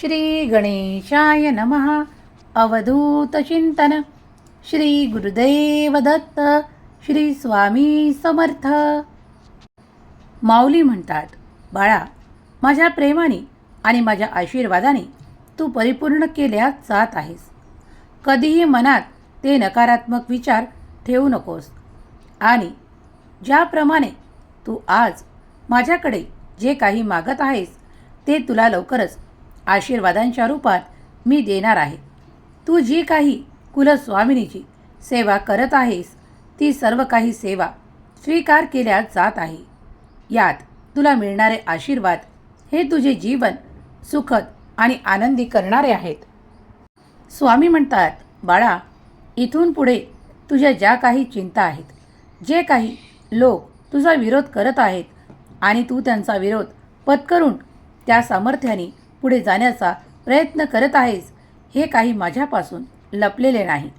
श्री गणेशाय नमः अवधूतचिंतन श्री गुरुदेव दत्त श्री स्वामी समर्थ। माऊली म्हणतात बाळा माझ्या प्रेमाने आणि माझ्या आशीर्वादाने तू परिपूर्ण केल्या जात आहेस. कधीही मनात ते नकारात्मक विचार ठेवू नकोस. आणि ज्याप्रमाणे तू आज माझ्याकडे जे काही मागत आहेस ते तुला लवकरच आशीर्वादांच्या रूपात मी देणार आहे. तू जी काही कुलस्वामिनीची सेवा करत आहेस ती सर्व काही सेवा स्वीकार केल्या जात आहे. यात तुला मिळणारे आशीर्वाद हे तुझे जीवन सुखद आणि आनंदी करणारे आहेत. स्वामी म्हणतात बाळा इथून पुढे तुझ्या ज्या काही चिंता आहेत जे काही लोक तुझा विरोध करत आहेत आणि तू त्यांचा विरोध पत्करून त्या सामर्थ्याने पुढे जाण्याचा प्रयत्न करत आहेस हे काही माझ्यापासून लपलेले नाही.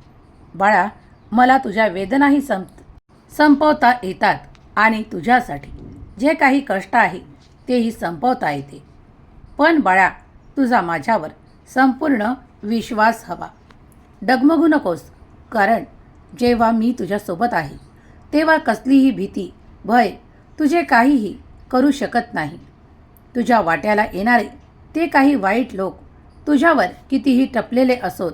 बाळा मला तुझ्या वेदनाही संप संपवता येतात आणि तुझ्यासाठी जे काही कष्ट आहे तेही संपवता येते. पण बाळा तुझा माझ्यावर संपूर्ण विश्वास हवा. डगमगू नकोस कारण जेव्हा मी तुझ्यासोबत आहे तेव्हा कसलीही भीती भय तुझे काहीही करू शकत नाही. तुझ्या वाट्याला येणारे ते काही वाईट लोक तुझ्यावर कितीही टपलेले असोत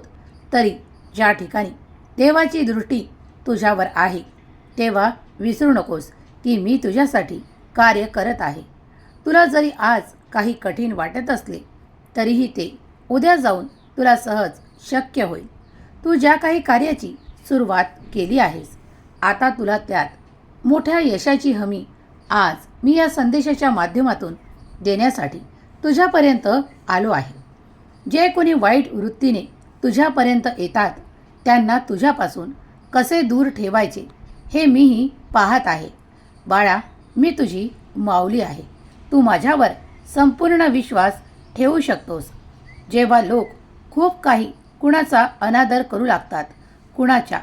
तरी ज्या ठिकाणी देवाची दृष्टी तुझ्यावर आहे तेव्हा विसरू नकोस की मी तुझ्यासाठी कार्य करत आहे. तुला जरी आज काही कठीण वाटत असले तरीही ते उद्या जाऊन तुला सहज शक्य होईल. तू ज्या काही कार्याची सुरुवात केली आहेस आता तुला त्यात मोठ्या यशाची हमी आज मी या संदेशाच्या माध्यमातून देण्यासाठी तुझ्यापर्यंत आलो आहे. जे कोणी वाईट वृत्तीने तुझ्यापर्यंत येतात त्यांना तुझ्यापासून कसे दूर ठेवायचे हे मीही पाहत आहे. बाळा मी तुझी माऊली आहे. तू माझ्यावर संपूर्ण विश्वास ठेवू शकतोस. जेव्हा लोक खूप काही कुणाचा अनादर करू लागतात कुणाच्या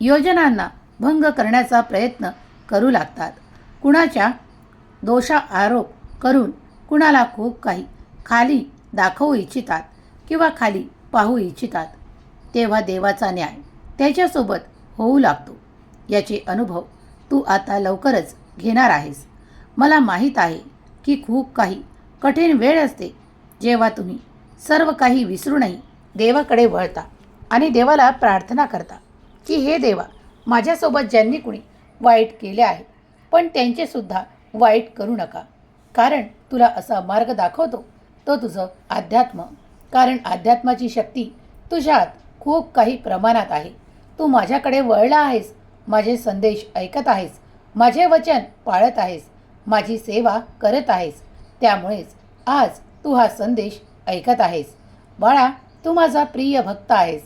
योजनांना भंग करण्याचा प्रयत्न करू लागतात कुणाच्या दोषा आरोप करून कुणाला खूप काही खाली दाखवू इच्छितात किंवा खाली पाहू इच्छितात तेव्हा देवाचा न्याय त्याच्यासोबत होऊ लागतो. याचे अनुभव तू आता लवकरच घेणार आहेस. मला माहीत आहे की खूप काही कठीण वेळ असते जेव्हा तुम्ही सर्व काही विसरूनही देवाकडे वळता आणि देवाला प्रार्थना करता की हे देवा माझ्यासोबत ज्यांनी कुणी वाईट केले आहे पण त्यांचेसुद्धा वाईट करू नका. कारण तुला असा मार्ग दाखवतो तो तुझं अध्यात्म कारण अध्यात्माची शक्ती तुझ्यात खूप काही प्रमाणात आहे. तू माझ्याकडे वळला आहेस माझे संदेश ऐकत आहेस माझे वचन पाळत आहेस माझी सेवा करत आहेस. त्यामुळेच आज तू हा संदेश ऐकत आहेस. बाळा तू माझा प्रिय भक्त आहेस.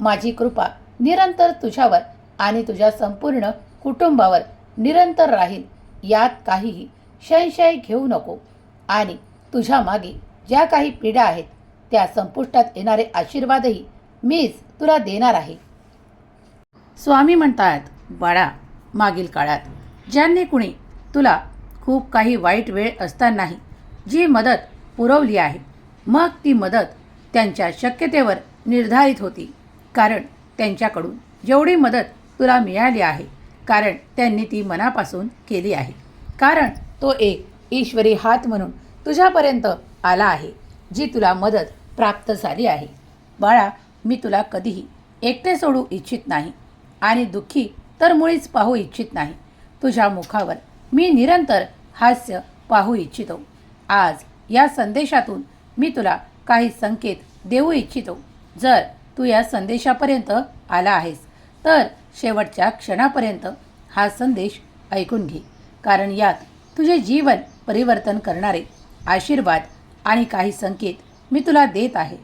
माझी कृपा निरंतर तुझ्यावर आणि तुझ्या संपूर्ण कुटुंबावर निरंतर राहील. यात काहीही संशय घेऊ नको. आणि तुझ्या मागे ज्या काही पीडा आहेत त्या संपुष्टात येणारे आशीर्वादही मीच तुला देणार आहे. स्वामी म्हणतात बाळा मागील काळात ज्यांनी कुणी तुला खूप काही वाईट वेळ असतानाही जी मदत पुरवली आहे मग ती मदत त्यांच्या शक्यतेवर निर्धारित होती. कारण त्यांच्याकडून जेवढी मदत तुला मिळाली आहे कारण त्यांनी ती मनापासून केली आहे. कारण तो एक ईश्वरी हात म्हणून तुझ्यापर्यंत आला आहे जी तुला मदत प्राप्त झाली आहे. बाळा मी तुला कधीही एकटे सोडू इच्छित नाही आणि दुःखी तर मुळीच पाहू इच्छित नाही. तुझ्या मुखावर मी निरंतर हास्य पाहू इच्छितो. आज या संदेशातून मी तुला काही संकेत देऊ इच्छितो. जर तू या संदेशापर्यंत आला आहेस तर शेवटच्या क्षणापर्यंत हा संदेश ऐकून घे कारण यात तुझे जीवन परिवर्तन करणारे. आशीर्वाद आणि काही संकेत मी तुला देत आहे.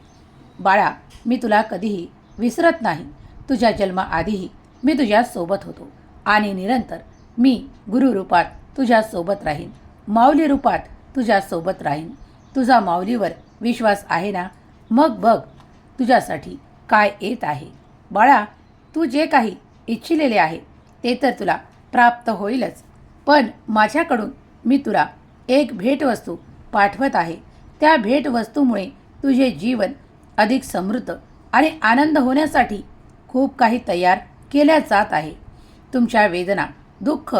बाळा मी तुला कधीही विसरत नाही. तुझ्या जन्माआधीही मी तुझ्यासोबत होतो. आणि निरंतर मी गुरुरूपात तुझ्यासोबत राहीन. माऊली रूपात तुझ्यासोबत राहीन. तुझा माऊलीवर विश्वास आहे ना? मग बघ तुझ्यासाठी काय येत आहे. बाळा तू जे काही इच्छिलेले आहे ते तर तुला प्राप्त होईलच. पण माझ्याकडून मी तुला एक भेटवस्तू पाठवत आहे. त्या भेटवस्तूमुळे तुझे जीवन अधिक समृद्ध आणि आनंद होण्यासाठी खूप काही तयार केल्या जात आहे. तुमच्या वेदना दुःख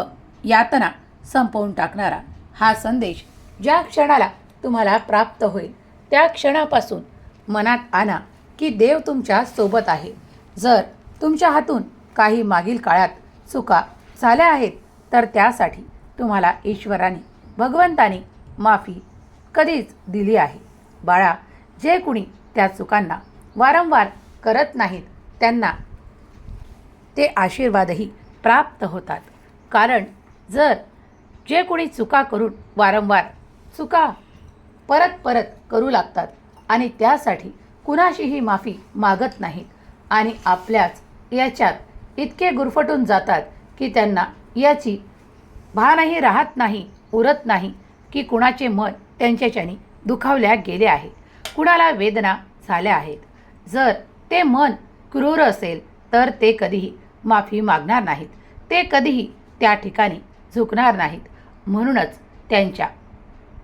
यातना संपवून टाकणारा हा संदेश ज्या क्षणाला तुम्हाला प्राप्त होईल त्या क्षणापासून मनात आणा की देव तुमच्यासोबत आहे. जर तुमच्या हातून काही मागील काळात चुका झाल्या आहेत तर त्यासाठी तुम्हाला ईश्वराने भगवंताने माफी कधीच दिली आहे. बाळा जे कुणी त्या चुकांना वारंवार करत नाहीत त्यांना ते आशीर्वादही प्राप्त होतात. कारण जर जे कोणी चुका करून वारंवार चुका परत परत करू लागतात आणि त्यासाठी कुणाशीही माफी मागत नाहीत आणि आपल्याच याच्यात इतके गुरफटून जातात की त्यांना याची भानही राहत नाही उरत नाही की कुणाचे मन त्यांच्याच्याने दुखावल्या गेले आहे. कुणाला वेदना झाल्या आहेत. जर ते मन क्रूर असेल तर ते कधीही माफी मागणार नाहीत. ते कधीही त्या ठिकाणी झुकणार नाहीत. म्हणूनच त्यांच्या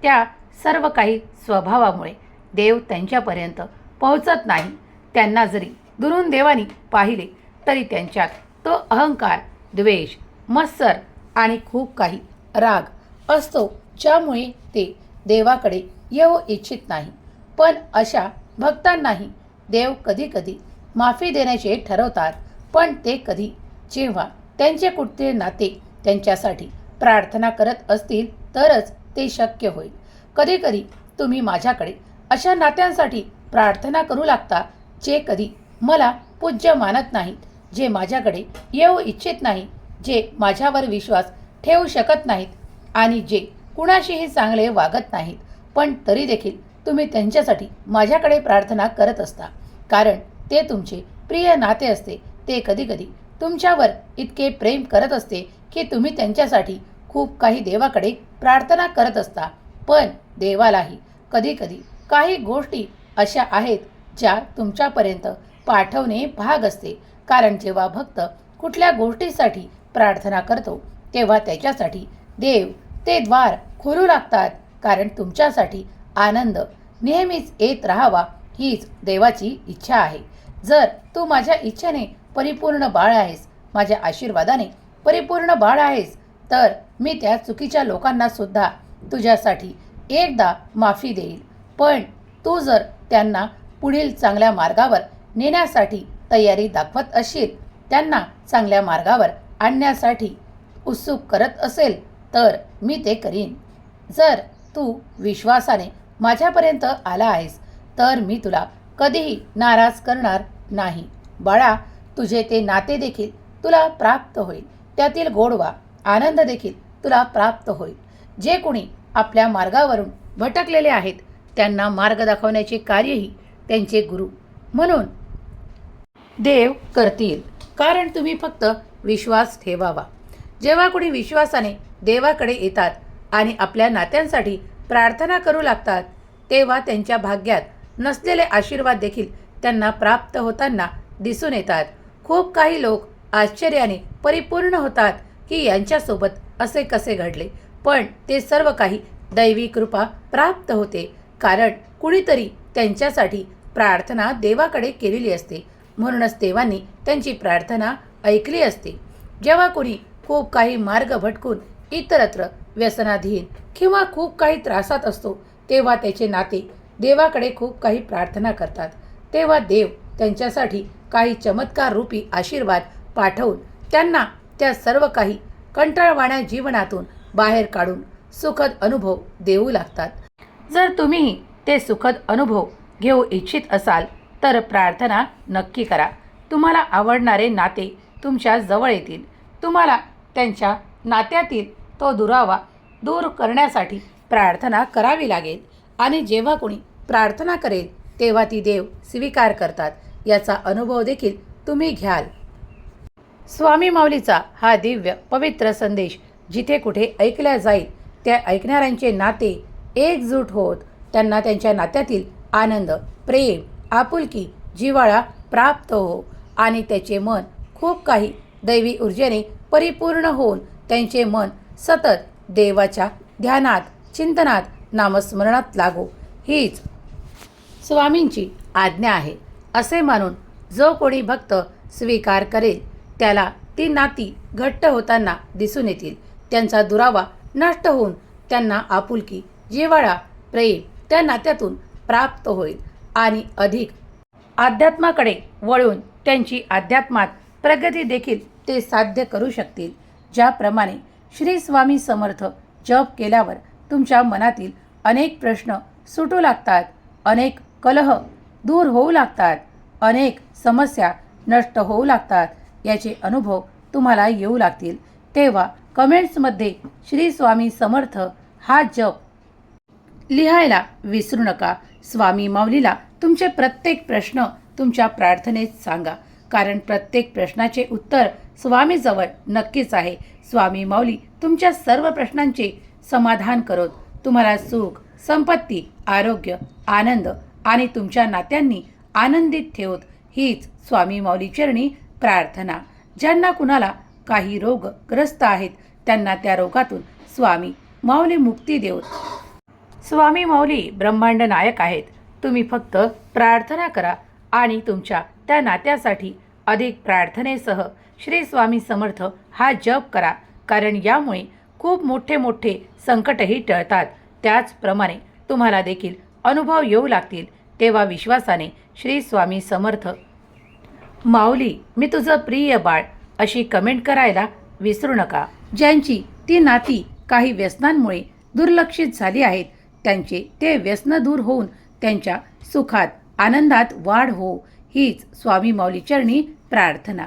त्या सर्व काही स्वभावामुळे देव त्यांच्यापर्यंत पोहोचत नाही. त्यांना जरी दुरून देवानी पाहिले तरी त्यांच्यात तो अहंकार द्वेष मत्सर आणि खूप काही राग असतो ज्यामुळे ते देवाकडे येऊ इच्छित नाही. पण अशा भक्तांनाही देव कधी कधी माफी देण्याचे ठरवतात पण ते कधी जेव्हा त्यांचे कुठले नाते त्यांच्यासाठी प्रार्थना करत असतील तरच ते शक्य होईल. कधीकधी तुम्ही माझ्याकडे अशा नात्यांसाठी प्रार्थना करू लागता जे कधी मला पूज्य मानत नाहीत जे माझ्याकडे येऊ इच्छित नाही जे माझ्यावर विश्वास ठेवू शकत नाहीत आणि जे कुणाशीही चांगले वागत नाहीत पण तरी देखील तुम्ही त्यांच्यासाठी माझ्याकडे प्रार्थना करत असता. कारण ते तुमचे प्रिय नाते असते. ते कधीकधी तुमच्यावर इतके प्रेम करत असते की तुम्ही त्यांच्यासाठी खूप काही देवाकडे प्रार्थना करत असता. पण देवालाही कधीकधी काही गोष्टी अशा आहेत ज्या तुमच्यापर्यंत पाठवणे भाग असते. कारण जेव्हा भक्त कुठल्या गोष्टीसाठी प्रार्थना करतो तेव्हा त्याच्यासाठी देव ते द्वार खोलू लागतात कारण तुमच्यासाठी आनंद नेहमीच येत राहावा हीच देवाची इच्छा आहे. जर तू माझ्या इच्छेने परिपूर्ण बाळ आहेस माझ्या आशीर्वादाने परिपूर्ण बाळ आहेस तर मी त्या चुकीच्या लोकांना सुद्धा तुझ्यासाठी एकदा माफी देईल. पण तू जर त्यांना पुढील चांगल्या मार्गावर नेण्यासाठी तयारी दाखवत असेल त्यांना चांगल्या मार्गावर आणण्यासाठी उत्सुक करत असेल तर मी ते करीन. जर तू विश्वासाने माझ्यापर्यंत आला आहेस तर मी तुला कधीही नाराज करणार नाही. बाळा तुझे ते नाते देखील तुला प्राप्त होईल. त्यातील गोडवा आनंद देखील तुला प्राप्त होईल. जे कोणी आपल्या मार्गावरून भटकलेले आहेत त्यांना मार्ग दाखवण्याचे कार्यही त्यांचे गुरु म्हणून देव करतील. कारण तुम्ही फक्त विश्वास ठेवावा. जेव्हा कोणी विश्वासाने देवाकडे येतात आणि आपल्या नात्यांसाठी प्रार्थना करू लागतात तेव्हा त्यांच्या भाग्यात नसलेले आशीर्वाद देखील त्यांना प्राप्त होताना दिसून येतात. खूप काही लोक आश्चर्याने परिपूर्ण होतात की यांच्यासोबत असे कसे घडले पण ते सर्व काही दैवी कृपा प्राप्त होते कारण कुणीतरी त्यांच्यासाठी प्रार्थना देवाकडे केलेली असते. म्हणूनच देवांनी त्यांची प्रार्थना ऐकली असते. जेव्हा कोणी खूप काही मार्ग भटकून इतरत्र व्यसनाधीन किंवा खूप काही त्रासात असतो तेव्हा त्याचे नाते देवाकडे खूप काही प्रार्थना करतात. तेव्हा देव त्यांच्यासाठी काही चमत्कार रूपी आशीर्वाद पाठवून त्यांना त्या सर्व काही कंटाळवाण्या जीवनातून बाहेर काढून सुखद अनुभव देऊ लागतात. जर तुम्ही ते सुखद अनुभव घेऊ इच्छित असाल तर प्रार्थना नक्की करा. तुम्हाला आवडणारे नाते तुमच्या जवळ येतील. तुम्हाला त्यांच्या नात्यातील तो दुरावा दूर करण्यासाठी प्रार्थना करावी लागेल. आणि जेव्हा कोणी प्रार्थना करेल तेव्हा ती देव स्वीकार करतात. याचा अनुभव देखील तुम्ही घ्याल. स्वामी माऊलीचा हा दिव्य पवित्र संदेश जिथे कुठे ऐकल्या जाईल त्या ऐकणाऱ्यांचे नाते एकजूट होत. त्यांना त्यांच्या नात्यातील आनंद प्रेम आपुलकी जिव्हाळा प्राप्त हो. आणि त्याचे मन खूप काही दैवी ऊर्जेने परिपूर्ण होऊन त्यांचे मन सतत देवाच्या ध्यानात चिंतनात नामस्मरणात लागो. हीच स्वामींची आज्ञा आहे असे मानून जो कोणी भक्त स्वीकार करेल त्याला ती नाती घट्ट होताना दिसून येतील. त्यांचा दुरावा नष्ट होऊन त्यांना आपुलकी जिव्हाळा प्रेम त्या नात्यातून प्राप्त होईल आणि अधिक अध्यात्माकडे वळून त्यांची अध्यात्मात प्रगती देखील ते साध्य करू शकतील. ज्याप्रमाणे श्री स्वामी समर्थ जप केल्यावर तुमच्या मनातील अनेक प्रश्न सुटू लागतात अनेक कलह दूर होऊ लागतात अनेक समस्या नष्ट होऊ लागतात याचे अनुभव तुम्हाला येऊ लागतील. तेव्हा कमेंट्समध्ये श्री स्वामी समर्थ हा जप लिहायला विसरू नका. स्वामी माऊलीला तुमचे प्रत्येक प्रश्न तुमच्या प्रार्थनेत सांगा. कारण प्रत्येक प्रश्नाचे उत्तर स्वामीजवळ नक्कीच आहे. स्वामी माऊली तुमच्या सर्व प्रश्नांचे समाधान करत. तुम्हाला सुख संपत्ती आरोग्य आनंद आणि तुमच्या नात्यांनी आनंदित ठेवत. हीच स्वामी माऊली चरणी प्रार्थना. ज्यांना कुणाला काही रोग ग्रस्त आहेत त्यांना त्या रोगातून स्वामी माऊली मुक्ती देऊत स्वामी माऊली ब्रह्मांड नायक आहेत. तुम्ही फक्त प्रार्थना करा आणि तुमच्या त्या नात्यासाठी अधिक प्रार्थनेसह श्री स्वामी समर्थ हा जप करा. कारण यामुळे खूप मोठे मोठे संकटही टळतात. त्याचप्रमाणे तुम्हाला देखील अनुभव येऊ लागतील तेव्हा विश्वासाने श्री स्वामी समर्थ. माऊली मी तुझं प्रिय बाळ अशी कमेंट करायला विसरू नका. ज्यांची ती नाती काही व्यसनांमुळे दुर्लक्षित झाली आहेत त्यांचे ते व्यसन दूर होऊन त्यांच्या सुखात आनंदात वाढ हो हीच स्वामी माऊली चरणी प्रार्थना.